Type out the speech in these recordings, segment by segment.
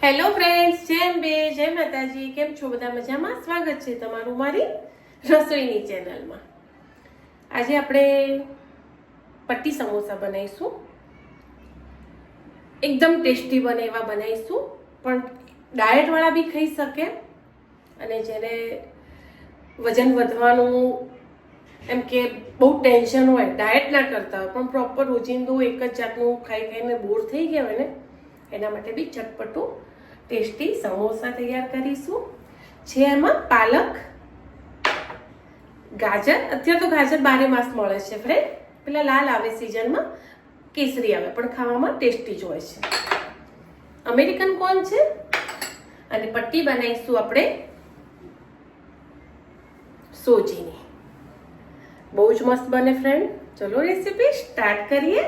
Hello friends જેમ બે જય માતાજી. કેમ છો બધા મજામાં? સ્વાગત છે તમારું મારી રસોઈની ચેનલમાં. આજે આપણે પટ્ટી સમોસા બનાવીશું. એકદમ ટેસ્ટી બને એવા બનાવીશું. પણ ડાયટવાળા બી ખાઈ શકે અને જેને વજન વધવાનું એમ કે બહુ ટેન્શન હોય ડાયટ ના કરતા હોય, પણ પ્રોપર રોજિંદુ એક જ જાતનું ખાઈ ખાઈને બોર થઈ ગયા હોય ને, એના માટે બી ચટપટું ટેસ્ટી સમોસા તૈયાર કરીશું. છે એમાં પાલક, ગાજર, અત્યારે તો ગાજર બારે માસ મળે છે ફ્રેન્ડ પેલા લાલ આવે સિઝનમાં કેસરી આવે, પણ ખાવામાં ટેસ્ટી જ છે. અમેરિકન કોર્ન છે? અને પટ્ટી બનાવીશું આપણે સોજીની. બહુ જ મસ્ત બને ફ્રેન્ડ ચલો રેસીપી સ્ટાર્ટ કરીએ.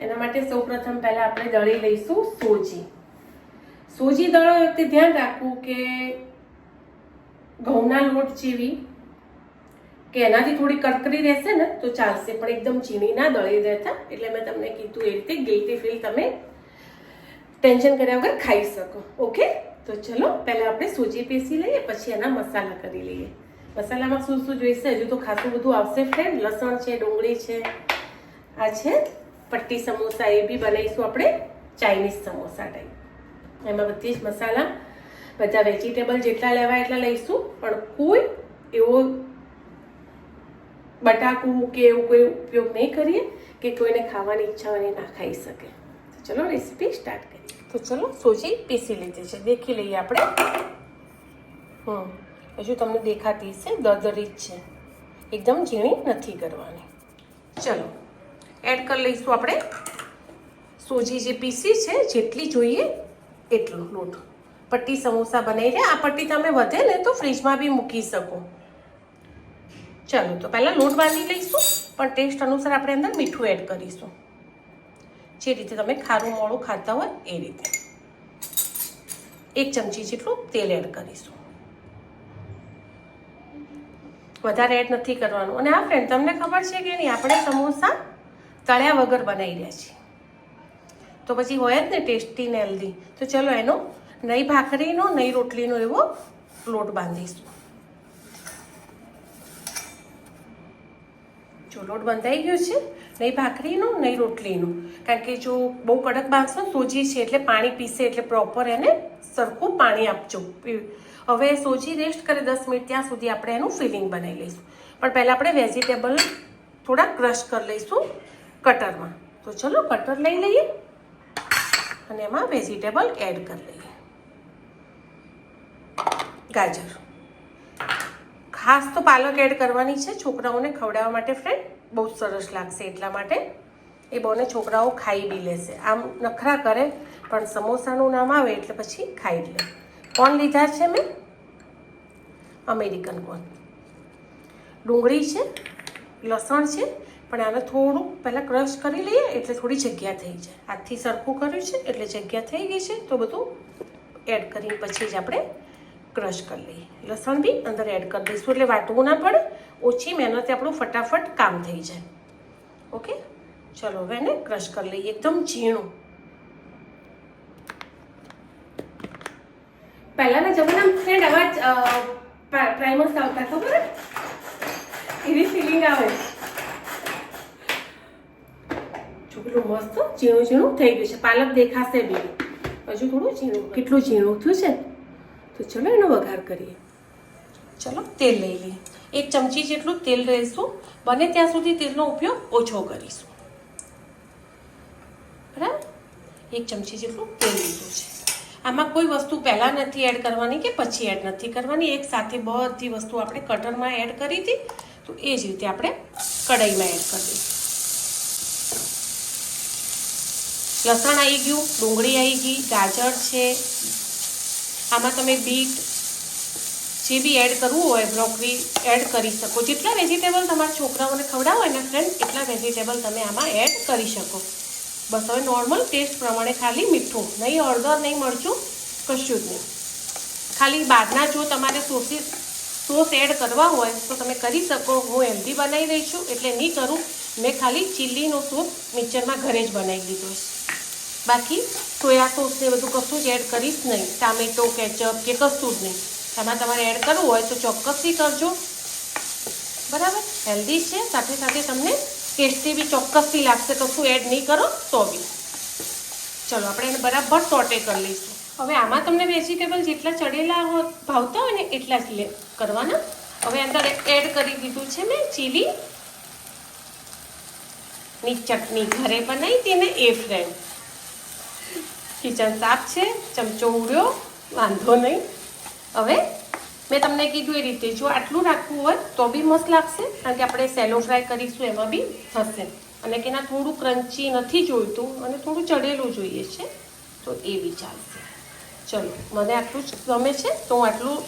એના માટે સૌપ્રથમ પહેલા આપણે દળી લઈશું સોજી. સોજી દળવા વખતે ધ્યાન રાખવું કે ઘઉંના લોટ જેવી, કે એનાથી થોડી કરકરી રહેશે ને, તો ચાલશે. પણ એકદમ ચીની ના દળી રહેતા, એટલે મેં તમને કીધું એ રીતે ગિલ્ટી ફીલ તમે ટેન્શન કર્યા વગર ખાઈ શકો. ઓકે તો ચલો, પહેલાં આપણે સૂજી પીસી લઈએ, પછી એના મસાલા કરી લઈએ. મસાલામાં શું શું જોઈશે? હજુ તો ખાસું બધું આવશે ફ્રેન્ડ લસણ છે, ડુંગળી છે, આ છે. પટ્ટી સમોસા એ બી બનાવીશું આપણે. ચાઇનીઝ સમોસા ટાઈપ એમાં બધી જ મસાલા બધા વેજીટેબલ જેટલા લેવા એટલા લઈશું. પણ કોઈ એવો બટાકું કે એવું કોઈ ઉપયોગ નહીં કરીએ કે કોઈને ખાવાની ઈચ્છા હોય ના ખાઈ શકે. તો ચલો રેસીપી સ્ટાર્ટ કરીએ. તો ચલો સોજી પીસી લીધી છે. દેખી લઈએ આપણે. હમ, હજુ તમને દેખાતી છે દરદરી જ છે. એકદમ ઝીણી નથી કરવાની. ચલો એડ કરી લઈશું આપણે. સોજી જે પીસી છે, જેટલી જોઈએ એટલો લોટ. પટ્ટી સમોસા બનાવી છે. આ પટ્ટી તમે વધે ને તો ફ્રીજમાં બી મૂકી શકો. ચાલો, તો પહેલાં લોટ બાંધી લઈશું, પણ ટેસ્ટ અનુસાર આપણે અંદર મીઠું એડ કરીશું. જે રીતે તમે ખારું મોળું ખાતા હોય એ રીતે. એક ચમચી જેટલું તેલ એડ કરીશું. વધારે એડ નથી કરવાનું. અને આ ફ્રેન્ડ તમને ખબર છે કે નહીં, આપણે સમોસા તળ્યા વગર બનાવી રહ્યા છીએ. તો પછી હોય જ ને ટેસ્ટી ને હેલ્ધી તો ચલો એનો નહીં ભાખરીનો નહીં રોટલીનો એવો લોટ બાંધીશું. જો લોટ બંધાઈ ગયો છે નહીં ભાખરીનો નહીં રોટલીનો. કારણ કે જો બહુ કડક બાંધશો ને સોજી છે એટલે પાણી પીસે એટલે પ્રોપર એને સરખું પાણી આપજો. હવે સોજી રેસ્ટ કરે દસ મિનિટ, ત્યાં સુધી આપણે એનું ફિલિંગ બનાવી લઈશું. પણ પહેલાં આપણે વેજીટેબલ થોડા ક્રશ કરી લઈશું કટરમાં તો ચલો કટર લઈ લઈએ. અને એમાં વેજીટેબલ એડ કરી લઈએ. ગાજર. ખાસ તો પાલક એડ કરવાની છે. છોકરાઓને ખવડાવવા માટે ફ્રેન્ડ બહુ સરસ લાગશે એટલા માટે. એ બહુને છોકરાઓ ખાઈ બી લેશે. આમ નખરા કરે, પણ સમોસાનું નામ આવે એટલે પછી ખાઈ લે. કોણ લીધા છે મેં? અમેરિકન કોર્ન ડુંગળી છે, લસણ છે પણ આને થોડું પહેલાં ક્રશ કરી લઈએ એટલે થોડી જગ્યા થઈ જાય. હાથથી સરખું કર્યું છે એટલે જગ્યા થઈ ગઈ છે તો બધું એડ કરીને પછી જ આપણે ક્રશ કરી લઈએ. લસણ બી અંદર એડ કરી દઈશું એટલે વાટવું ના પડે, ઓછી મહેનતે આપણું ફટાફટ કામ થઈ જાય. ઓકે? ચલો હવે એને ક્રશ કરી લઈએ. એકદમ ઝીણું. પહેલાંના જમાનામાં ફ્રેન્ડ આવા પ્રાઇમર્સ આવતા, ખબર? એવી ફિલિંગ આવે. છોકરું મસ્ત ઝીણું ઝીણું થઈ ગયું છે. પાલક દેખાશે બી. હજુ થોડું ઝીણું, કેટલું ઝીણું થયું છે? તો ચલો એનો વઘાર કરીએ. ચલો, તેલ લઈ લઈએ. એક ચમચી જેટલું તેલ લઈશું બને ત્યાં સુધી તેલનો ઉપયોગ ઓછો કરીશું. બરાબર? એક ચમચી જેટલું તેલ લીધું છે. આમાં કોઈ વસ્તુ પહેલાં નથી એડ કરવાની કે પછી એડ નથી કરવાની. એક સાથે બધી વસ્તુ આપણે કટરમાં એડ કરી હતી. તો એ જ રીતે આપણે કઢાઈમાં એડ કરી દઈશું. લસણ આવી ગયું, ડુંગળી આવી ગઈ, ગાજર છે. આમાં તમે બીટ જે બી એડ કરવું હોય બ્રોકરી એડ કરી શકો. જેટલા વેજીટેબલ તમારા છોકરાઓને ખવડાવો હોય ને ફ્રેન્ડ એટલા વેજીટેબલ તમે આમાં એડ કરી શકો. બસ હવે નોર્મલ ટેસ્ટ પ્રમાણે ખાલી મીઠું. નહીં હળદર, નહીં મરચું, કશું જ નહીં. ખાલી બહારના જો તમારે સોસીસ સોસ એડ કરવા હોય, તો તમે કરી શકો. હું હેલ્ધી બનાવી રહી છું, એટલે નહીં કરું. મેં ખાલી ચીલીનો સૂપ મિક્સરમાં ઘરે જ બનાવી દીધો છે. બાકી સોયા સોસ ને બધું કશું જ એડ કરીશ નહીં. ટામેટો કેચઅપ કે કશું જ નહીં. એમાં તમારે એડ કરવું હોય તો ચોક્કસથી કરજો. બરાબર? હેલ્ધી છે. સાથે સાથે તમને ટેસ્ટી બી ચોક્કસથી લાગશે. કશું એડ નહીં કરો તો બી. ચલો, આપણે એને બરાબર સોટે કરી લઈશું. હવે આમાં તમને વેજીટેબલ જેટલા ચડેલા ભાવતા હોય ને એટલા જ કરવાના. હવે અંદર એડ કરી દીધું છે મેં ચીલી ની ચટણી ઘરે બનાવી તેને એ ફ્રેન્ડ કિચન સાફ છે, ચમચો ઉડ્યો, વાંધો નહીં. હવે મેં તમને કીધું એ રીતે, જો આટલું રાખવું હોય તો બી મસ્ત લાગશે, કારણ કે આપણે સેલો ફ્રાય કરીશું, એમાં બી થશે અને કે થોડું ક્રન્ચી નથી જોઈતું, અને થોડું ચડેલું જોઈએ છે, તો એ બી ચાલશે. ચલો, મને આટલું જ ગમે છે, તો હું આટલું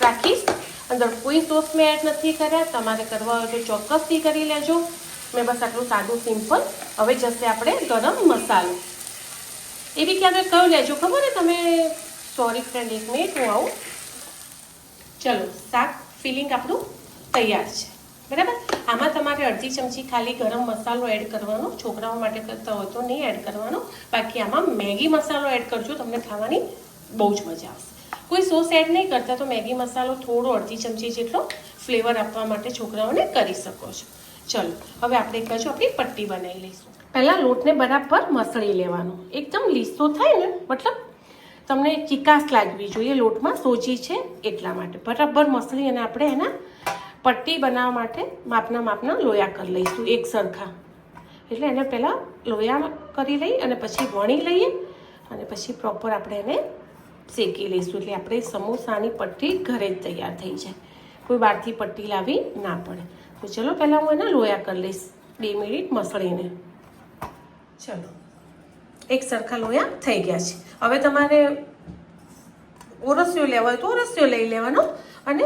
રાખીશ. અંદર કોઈ સોસ મેં એડ નથી કર્યા, તમારે કરવા હોય તો ચોક્કસથી કરી લેજો. મેં બસ આટલું સાદું, સિમ્પલ. હવે જશે આપણે ગરમ મસાલો. એ બી ક્યારેક કયું લેજો ખબર ને તમે સોરી ફ્રેન્ડ એક મિનિટ હું આવું. ચલો, શાક ફિલિંગ આપણું તૈયાર છે. બરાબર? આમાં તમારે અડધી ચમચી ખાલી ગરમ મસાલો એડ કરવાનો, છોકરાઓ માટે કરતા હોય તો નહીં એડ કરવાનો. બાકી આમાં મેગી મસાલો એડ કરજો, તમને ખાવાની બહુ જ મજા આવશે. કોઈ સોસ એડ નહીં કરતા તો મેગી મસાલો થોડો અડધી ચમચી જેટલો ફ્લેવર આપવા માટે છોકરાઓને કરી શકો છો. ચલો, હવે આપણે એક બાજુ આપણી પટ્ટી બનાવી લઈશું. પહેલાં લોટને બરાબર મસળી લેવાનો. એકદમ લીસો થાય ને, મતલબ તમને ચિકાસ લાગવી જોઈએ, લોટમાં સોજી છે એટલા માટે. બરાબર મસળી અને આપણે એના પટ્ટી બનાવવા માટે માપના માપના લોયા કરી લઈશું એક સરખા. એટલે એને પહેલાં લોયા કરી લઈ અને પછી વણી લઈએ અને પછી પ્રોપર આપણે એને શેકી લઈશું. એટલે આપણે સમોસાની પટ્ટી ઘરે જ તૈયાર થઈ જાય. કોઈ બહારથી પટ્ટી લાવવી ના પડે. તો ચલો પહેલાં હું એના લોયા કરી લઈશ બે મિનિટ મસળીને. ચલો. એક સરખા લોયા થઈ ગયા છે. હવે તમારે ઓરસિયો લેવા હોય તો ઓરસિયો લઈ લેવાનો અને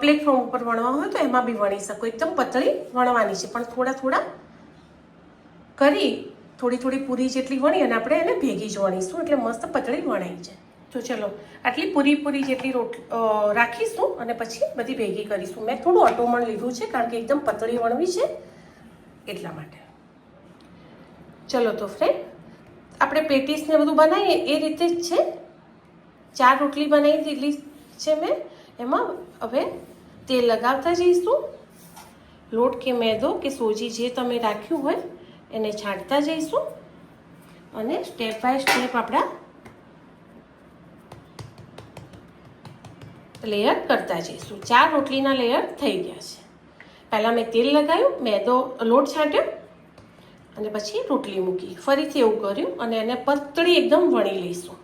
પ્લેટફોર્મ ઉપર વણવા હોય તો એમાં બી વણી શકો. એકદમ પતળી વણવાની છે. પણ થોડા થોડા કરી થોડી થોડી પૂરી જેટલી વણી અને આપણે એને ભેગી જ વણીશું. એટલે મસ્ત પતળી વણાઈ જાય. તો ચલો, આટલી પૂરી પૂરી જેટલી રોટ રાખીશું અને પછી બધી ભેગી કરીશું. મેં થોડું અટોમણ લીધું છે કારણ કે એકદમ પતળી વણવી છે એટલા માટે. ચલો તો ફ્રેન્ડ આપણે પેટીસને બધું બનાવીએ, એ રીતે જ છે. ચાર રોટલી બનાવી દીધી છે મેં. એમાં હવે તેલ લગાવતા જઈશું. લોટ કે મેદો કે સોજી જે તમે રાખ્યું હોય, એને છાંટતા જઈશું. અને સ્ટેપ બાય સ્ટેપ આપણા લેયર કરતા જઈશું. ચાર રોટલીના લેયર થઈ ગયા છે. પહેલાં મેં તેલ લગાવ્યું, મેદો, લોટ છાંટ્યો. અને પછી રોટલી મૂકી. ફરીથી એવું કર્યું અને એને પતળી એકદમ વણી લઈશું.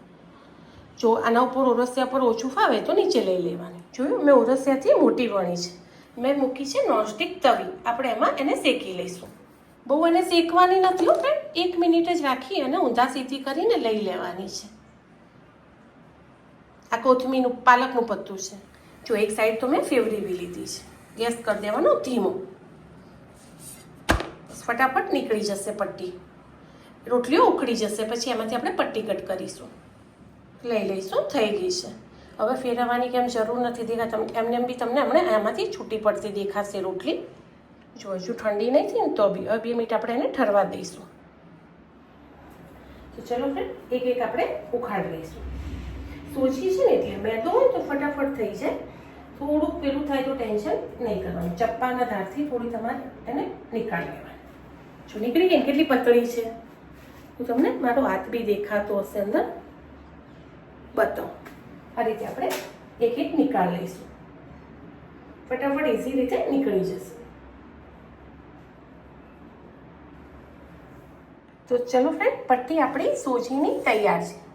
જો આના ઉપર ઓરસિયા પર ઓછું ફાવે તો નીચે લઈ લેવાની. જોયું? મેં ઓરસિયાથી મોટી વણી છે. મેં મૂકી છે નોનસ્ટિક તવી. આપણે એમાં એને શેકી લઈશું. બહુ એને શેકવાની નથી પણ એક મિનિટ જ રાખી અને ઊંધા સીધી કરીને લઈ લેવાની છે. આ કોથમીનું પાલકનું પત્તું છે. જો એક સાઈડ તો મેં ફેવરી બી લીધી છે. ગેસ કરી દેવાનો ધીમો. ફટાફટ નીકળી જશે પટ્ટી. રોટલીઓ ઉકળી જશે, પછી એમાંથી આપણે પટ્ટી કટ કરીશું. લઈ લઈશું, થઈ ગઈ છે. હવે ફેરવવાની કેમ જરૂર નથી દેખા તમ, એમને એમ બી તમને હમણાં આમાંથી છૂટી પડતી દેખાશે રોટલી. જો હજુ ઠંડી નહીં થઈ ને તો બી બે મિનિટ આપણે એને ઠરવા દઈશું. તો ચલો ફ્રેન્ડ એક એક આપણે ઉખાડી લઈશું. સોજી છે ને એટલે મેદો હોય તો ફટાફટ થઈ જાય. થોડુંક પેલું થાય તો ટેન્શન નહીં કરવાનું. ચપ્પાના ધારથી થોડી તમારે એને નીકાળી લેવાની. જો નીકળી ગઈ કેટલી પતળી છે? હું તમને મારો હાથ બી દેખાતો હશે અંદર. બતાવો. આ રીતે આપણે એક એક નિકાળ લઈશું. ફટાફટ ઇઝી રીતે નીકળી જશે. તો ચલો ફ્રેન્ડ પટ્ટી આપણી સોજીની તૈયાર છે.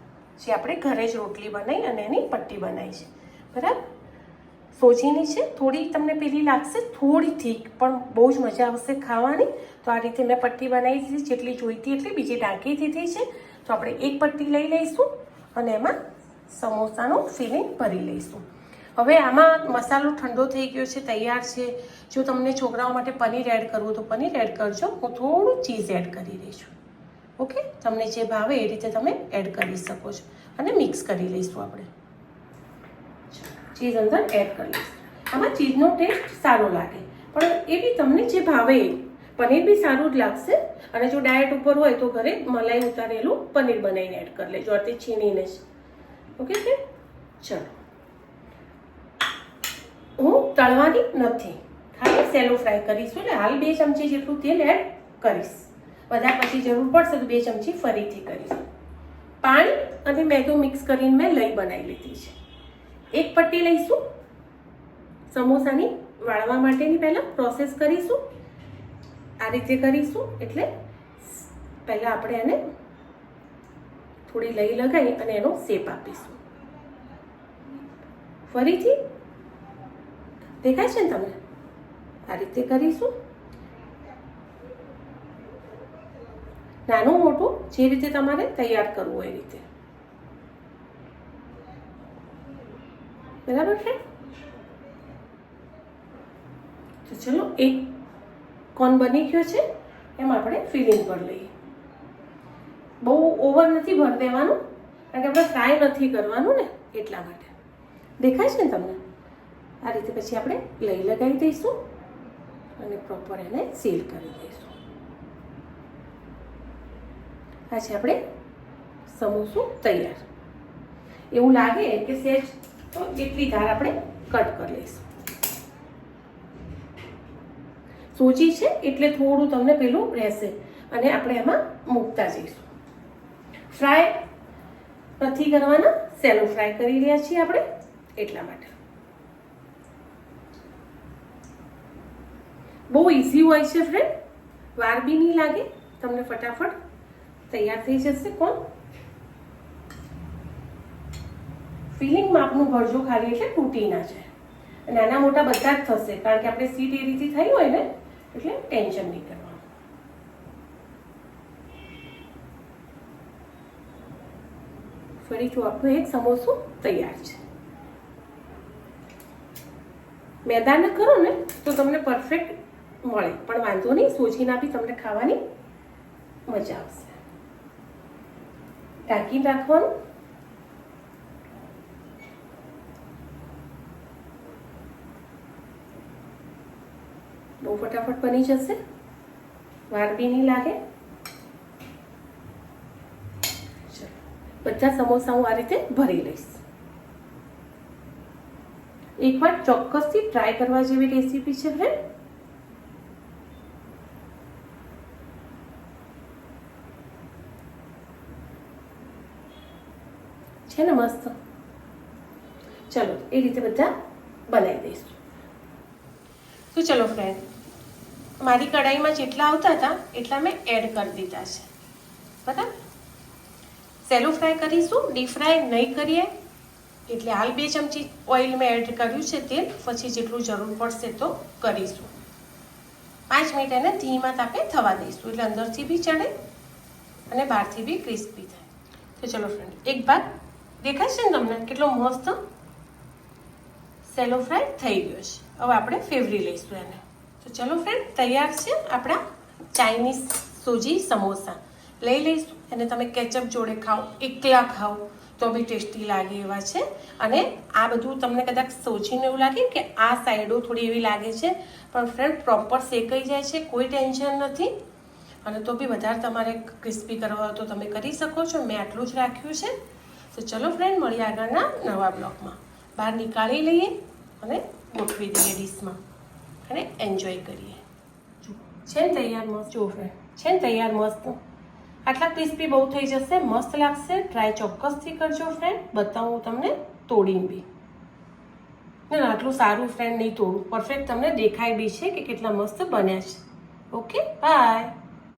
જે આપણે ઘરે જ રોટલી બનાવી અને એની પટ્ટી બનાવી છે. બરાબર? સોજીની છે. થોડી તમને પેલી લાગશે, થોડી થીક પણ બહુ જ મજા આવશે ખાવાની. તો આ રીતે મેં પટ્ટી બનાવી દીધી. જેટલી જોઈતી એટલી બીજી ઢાંકી દીધી છે. તો આપણે એક પટ્ટી લઈ લઈશું અને એમાં સમોસાનું ફિલિંગ ભરી લઈશું. હવે આમાં મસાલો ઠંડો થઈ ગયો છે, તૈયાર છે. જો તમને છોકરાઓ માટે પનીર એડ કરવું તો પનીર એડ કરજો. હું થોડું ચીઝ એડ કરી રહી ઓકે તમને જે ભાવે એ રીતે તમે એડ કરી શકો છો. અને મિક્સ કરી લઈશું આપણે. ચીઝ અંદર એડ કરી લઈશ આમાં ચીઝનો ટેસ્ટ સારો લાગે. પણ એ બી તમને જે ભાવે પનીર બી સારું જ લાગશે. અને જો ડાયટ ઉપર હોય તો ઘરે મલાઈ ઉતારેલું પનીર બનાવીને એડ કરી લેજો. અર્થે છીણીને જ. ઓકે છે? ચલો. હું તળવાની નથી. ખાલી સેલો ફ્રાય કરીશું એટલે હાલ બે ચમચી જેટલું તેલ એડ કરીશ. બધા પછી જરૂર પડશે તો બે ચમચી ફરીથી કરીશ. પાણી અને મેદો મિક્સ કરીને મેં લઈ બનાવી લીધી છે. એક પટ્ટી લઈશું. સમોસાની વાળવા માટેની પહેલાં પ્રોસેસ કરીશું. આ રીતે કરીશું એટલે પહેલાં આપણે એને થોડી લઈ લગાવી અને એનો શેપ આપીશું. ફરીથી દેખાય છે ને તમને? આ રીતે કરીશું. નાનું મોટું જે રીતે તમારે તૈયાર કરવું એ રીતે. બરાબર છે તો ચલો, એક કોન બની ગયો છે, એમ આપણે ફિલિંગ પર લઈએ. બહુ ઓવર નથી ભર દેવાનું, કારણ કે આપણે ફ્રાય નથી કરવાનું ને, એટલા માટે. દેખાય છે ને તમને? આ રીતે પછી આપણે લઈ લગાવી દઈશું અને પ્રોપર એને સીલ કરી દઈશું. આ આપણે સમોસું તૈયાર. એવું લાગે કે સેજ તો એટલી ધાર આપણે કટ કરી લઈશું. સોજી છે એટલે થોડું તમને પેલું રહેશે અને આપણે એમાં મૂકતા જઈશું. ફ્રાય નથી કરવાના સેલો ફ્રાય કરી રહ્યા છીએ આપણે, એટલા માટે. બહુ ઇઝી હોય છે ફ્રેન્ડ વાર બી નહીં લાગે, તમને ફટાફટ તૈયાર થઈ જશે કોણ? ફિલિંગ માપનું ભરજો ખાલી એટલે તૂટી ના જાય. નાના મોટા બધા જ થશે, કારણ કે આપણે સીટ એ રીતે થઈ હોય ને, એટલે ટેન્શન નહીં કરવાનું. ફરીથી આપણું એક સમોસું તૈયાર છે. મેદાન કરો ને, તો તમને પરફેક્ટ મળે. પણ વાંધો નહીં, સોજીના બી તમને ખાવાની મજા આવશે. ઢાંકી રાખવાનું. બહુ ફટાફટ બની જશે વાર બી નહીં લાગે ચલો બધા સમોસા હું આ રીતે ભરી લઈશ એકવાર ચોક્કસથી ટ્રાય કરવા જેવી રેસીપી છે ફ્રેન્ડ છે ને મસ્ત ચલો એ રીતે બધા બનાવી દઈશું તો ચલો ફ્રેન્ડ મારી કઢાઈમાં જેટલા આવતા હતા, એટલા મેં એડ કરી દીધા છે. બરાબર? સેલો ફ્રાય કરીશું ડીપ ફ્રાય નહીં કરીએ. એટલે હાલ બે ચમચી ઓઇલ મેં એડ કર્યું છે તેલ, પછી જેટલું જરૂર પડશે તો કરીશું. પાંચ મિનિટ એને ધીમા તાપે થવા દઈશું, એટલે અંદરથી બી ચડે અને બહારથી બી ક્રિસ્પી થાય. તો ચલો ફ્રેન્ડ એક ભાગ દેખાય ને તમને? કેટલો મસ્ત સેલો ફ્રાય થઈ ગયો છે. હવે આપણે ફેવરી લઈશું એને. તો ચલો ફ્રેન્ડ તૈયાર છે આપણા ચાઇનીઝ સોજી સમોસા. લઈ લઈશું. અને તમે કેચઅપ જોડે ખાઓ, એકલા ખાઓ, તો બી ટેસ્ટી લાગે એવા છે. અને આ બધું તમને કદાચ સોચીને એવું લાગે કે આ સાઈડો થોડી એવી લાગે છે. પણ ફ્રેન્ડ પ્રોપર શેકાઈ જાય છે, કોઈ ટેન્શન નથી. અને તો બી વધારે તમારે ક્રિસ્પી કરવા હોય તો તમે કરી શકો છો. મેં આટલું જ રાખ્યું છે. તો ચલો ફ્રેન્ડ મળીએ આગળના નવા બ્લોગમાં. બહાર નીકાળી લઈએ અને ગોઠવી દઈએ ડીશમાં અને એન્જોય કરીએ. છે ને તૈયાર મસ્ત. જો ફ્રેન્ડ છે ને તૈયાર મસ્ત. આટલા ક્રિસ્પી બહુ થઈ જશે, મસ્ત લાગશે. ટ્રાય ચોક્કસથી કરજો ફ્રેન્ડ બતાવું તમને તોડીને બી. ના આટલું સારું ફ્રેન્ડ નહીં તોડું. પરફેક્ટ તમને દેખાય બી છે કે કેટલા મસ્ત બન્યા છે. Okay bye